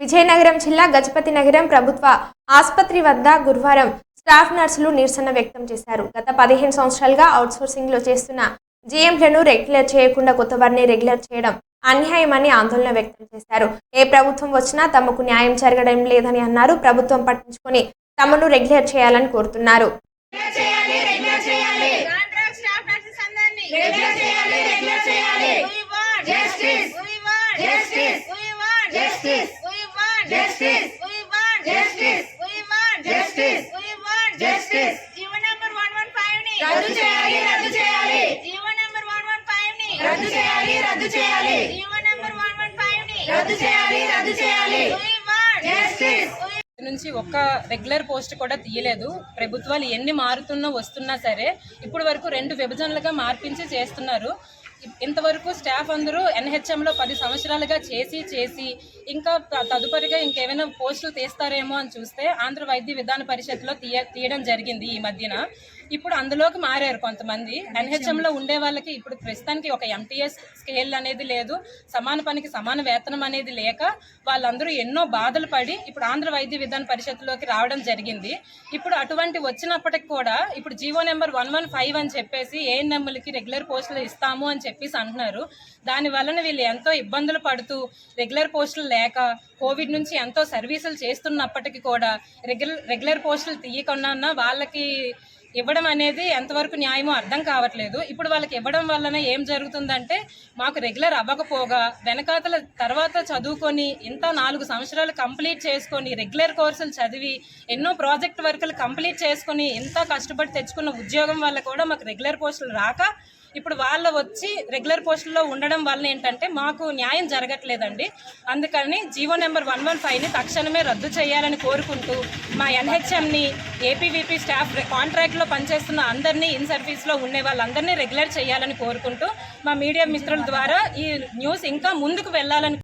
విజయనగరం జిల్లా గజపతి నగరం ప్రభుత్వ ఆసుపత్రి వద్ద గురువారం స్టాఫ్ నర్సులు నిరసన వ్యక్తం చేశారు. గత పదిహేను సంవత్సరాలుగా అవుట్సోర్సింగ్లో చేస్తున్న జీఎంలను రెగ్యులర్ చేయకుండా కొత్త వారిని రెగ్యులర్ చేయడం అన్యాయమని ఆందోళన వ్యక్తం చేశారు. ఏ ప్రభుత్వం వచ్చినా తమకు న్యాయం జరగడం లేదని అన్నారు. ప్రభుత్వం పట్టించుకొని తమను రెగ్యులర్ చేయాలని కోరుతున్నారు. చేయాలి, రద్దు చేయాలి. జీవో నంబర్ 115 ని రద్దు చేయాలి, రద్దు చేయాలి. జీవో నంబర్ 115 ని రద్దు చేయాలి, రద్దు చేయాలి. నుంచి ఒక్క రెగ్యులర్ పోస్ట్ కూడా తీయలేదు ప్రభుత్వాలు ఎన్ని మారుతున్నా వస్తున్నా సరే ఇప్పుడు వరకు రెండు విభజనలుగా మార్పించి చేస్తున్నారు ఇంతవరకు స్టాఫ్ అందరూ ఎన్హెచ్ఎంలో పది సంవత్సరాలుగా చేసి చేసి ఇంకా తదుపరిగా ఇంకేమైనా పోస్టులు తీస్తారేమో అని చూస్తే ఆంధ్ర వైద్య విధాన పరిషత్లో తీయ తీయడం జరిగింది ఈ మధ్యన. ఇప్పుడు అందులోకి మారారు కొంతమంది. ఎన్హెచ్ఎంలో ఉండే వాళ్ళకి ఇప్పుడు ప్రస్తుతానికి ఒక ఎంటీఎస్ స్కేల్ అనేది లేదు. సమాన పనికి సమాన వేతనం అనేది లేక వాళ్ళందరూ ఎన్నో బాధలు పడి ఇప్పుడు ఆంధ్ర వైద్య విధాన పరిషత్లోకి రావడం జరిగింది. ఇప్పుడు అటువంటి వచ్చినప్పటికి కూడా ఇప్పుడు G O number one one five అని చెప్పేసి ఏఎన్ఎంలకి రెగ్యులర్ పోస్టులు ఇస్తాము అని చెప్పేసి అంటున్నారు. దాని వలన వీళ్ళు ఎంతో ఇబ్బందులు పడుతూ రెగ్యులర్ పోస్టులు లేక కోవిడ్ నుంచి ఎంతో సర్వీసులు చేస్తున్నప్పటికీ కూడా రెగ్యులర్ రెగ్యులర్ పోస్టులు తీయకుండా వాళ్ళకి ఇవ్వడం అనేది ఎంతవరకు న్యాయమో అర్థం కావట్లేదు. ఇప్పుడు వాళ్ళకి ఇవ్వడం వలన ఏం జరుగుతుందంటే మాకు రెగ్యులర్ అవ్వకపోగా వెనకాతల తర్వాత చదువుకొని ఇంత నాలుగు సంవత్సరాలు కంప్లీట్ చేసుకొని రెగ్యులర్ కోర్సులు చదివి ఎన్నో ప్రాజెక్ట్ వర్కులు కంప్లీట్ చేసుకొని ఇంత కష్టపడి తెచ్చుకున్న ఉద్యోగం వల్ల కూడా మాకు రెగ్యులర్ పోస్టులు రాక ఇప్పుడు వాళ్ళు వచ్చి రెగ్యులర్ పోస్టుల్లో ఉండడం వల్ల ఏంటంటే మాకు న్యాయం జరగట్లేదండి. అందుకని జీవో నెంబర్ వన్ వన్ ఫైవ్ని తక్షణమే రద్దు చేయాలని కోరుకుంటూ మా ఎన్హెచ్ఎంని ఏపీవీపీ స్టాఫ్ కాంట్రాక్ట్లో పనిచేస్తున్న అందరినీ ఇన్ సర్వీస్లో ఉండే వాళ్ళందరినీ రెగ్యులర్ చేయాలని కోరుకుంటూ మా మీడియా మిత్రుల ద్వారా ఈ న్యూస్ ఇంకా ముందుకు వెళ్ళాలని